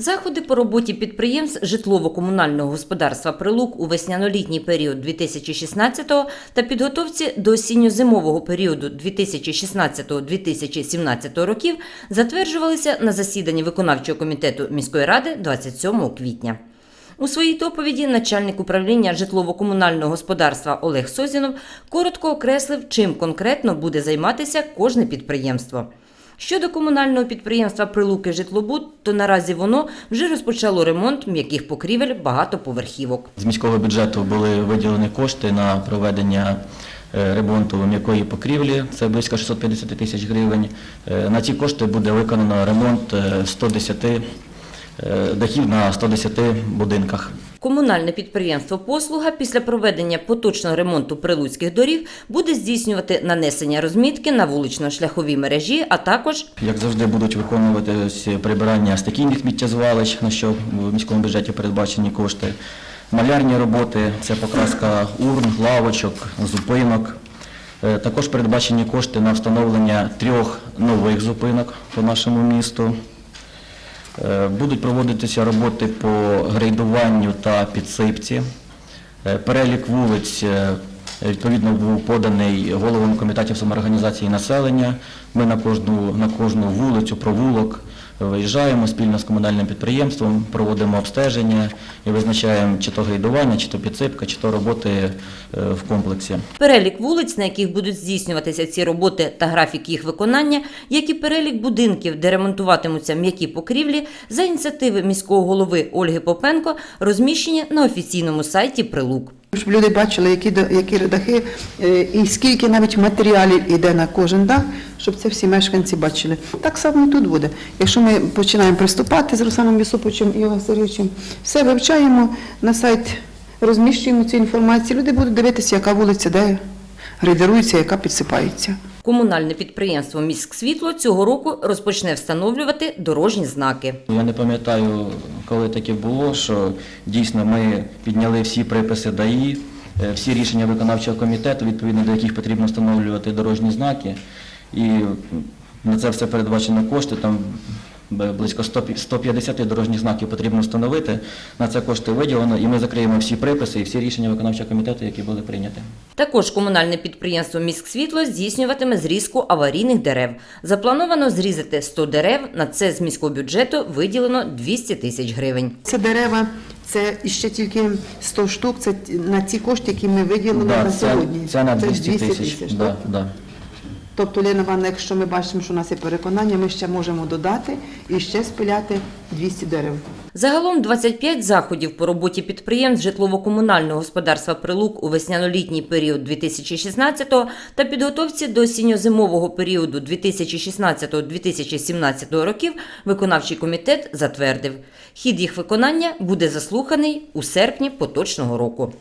Заходи по роботі підприємств житлово-комунального господарства «Прилук» у весняно-літній період 2016 та підготовці до осінньо-зимового періоду 2016-2017 років затверджувалися на засіданні виконавчого комітету міської ради 27 квітня. У своїй доповіді начальник управління житлово-комунального господарства Олег Созінов коротко окреслив, чим конкретно буде займатися кожне підприємство. Щодо комунального підприємства Прилуки Житлобуд, то наразі воно вже розпочало ремонт м'яких покрівель багатоповерхівок. З міського бюджету були виділені кошти на проведення е, ремонту м'якої покрівлі, це близько 650 тисяч гривень. Е, На ці кошти буде виконано ремонт е, 110 е, дахів на 110 будинках. Комунальне підприємство «Послуга» після проведення поточного ремонту прилуцьких доріг буде здійснювати нанесення розмітки на вулично-шляховій мережі, а також Як завжди будуть виконуватись прибирання стихійних сміттєзвалищ, на що в міському бюджеті передбачені кошти. Малярні роботи, це покраска урн, лавочок, зупинок. Е, Також передбачені кошти на встановлення трьох нових зупинок по нашому місту. Е, Будуть проводитися роботи по грейдуванню та підсипці. Е, Перелік вулиць е, відповідно був поданий головам комітетів самоорганізації населення. Ми на кожну, на кожну вулицю, провулок виїжджаємо спільно з комунальним підприємством, проводимо обстеження і визначаємо, чи то грейдування, чи то підсипка, чи то роботи е, в комплексі. перелік вулиць, на яких будуть здійснюватися ці роботи та графік їх виконання, як і перелік будинків, де ремонтуватимуться м'які покрівлі, за ініціативи міського голови Ольги Попенко розміщені на офіційному сайті Прилук. Щоб люди бачили, які, які дахи е, і скільки навіть матеріалів йде на кожен дах, щоб це всі мешканці бачили. Так само і тут буде. Якщо ми починаємо приступати з Русаном Юсуповичем і Його Сергійовичем, все вивчаємо на сайт, розміщуємо цю інформацію. Люди будуть дивитися, яка вулиця, де грейдерується, яка підсипається. Комунальне підприємство «Міськсвітло» цього року розпочне встановлювати дорожні знаки. Я не пам'ятаю, коли таке було, що дійсно ми підняли всі приписи ДАІ, е, всі рішення виконавчого комітету, відповідно до яких потрібно встановлювати дорожні знаки. І на це все передбачено кошти. Там близько 100 пі- 150 дорожніх знаків потрібно встановити. На це кошти виділено, і ми закриємо всі приписи і всі рішення виконавчого комітету, які були прийняті. Також комунальне підприємство «Міськсвітло» здійснюватиме зрізку аварійних дерев. Заплановано зрізати 100 дерев. На це з міського бюджету виділено 200 тисяч гривень. Це дерева, це іще тільки 100 штук, це на ці кошти, які ми виділили Да, на сьогодні. це на ж 200 тисяч. Да, так? да. Тобто, Івановна, якщо ми бачимо, що у нас є переконання, ми ще можемо додати і ще спиляти 200 дерев. Загалом 25 заходів по роботі підприємств житлово-комунального господарства «Прилук» у весняно-літній період 2016 та підготовці до осінньо-зимового періоду 2016-2017 років виконавчий комітет затвердив. Хід їх виконання буде заслуханий у серпні поточного року.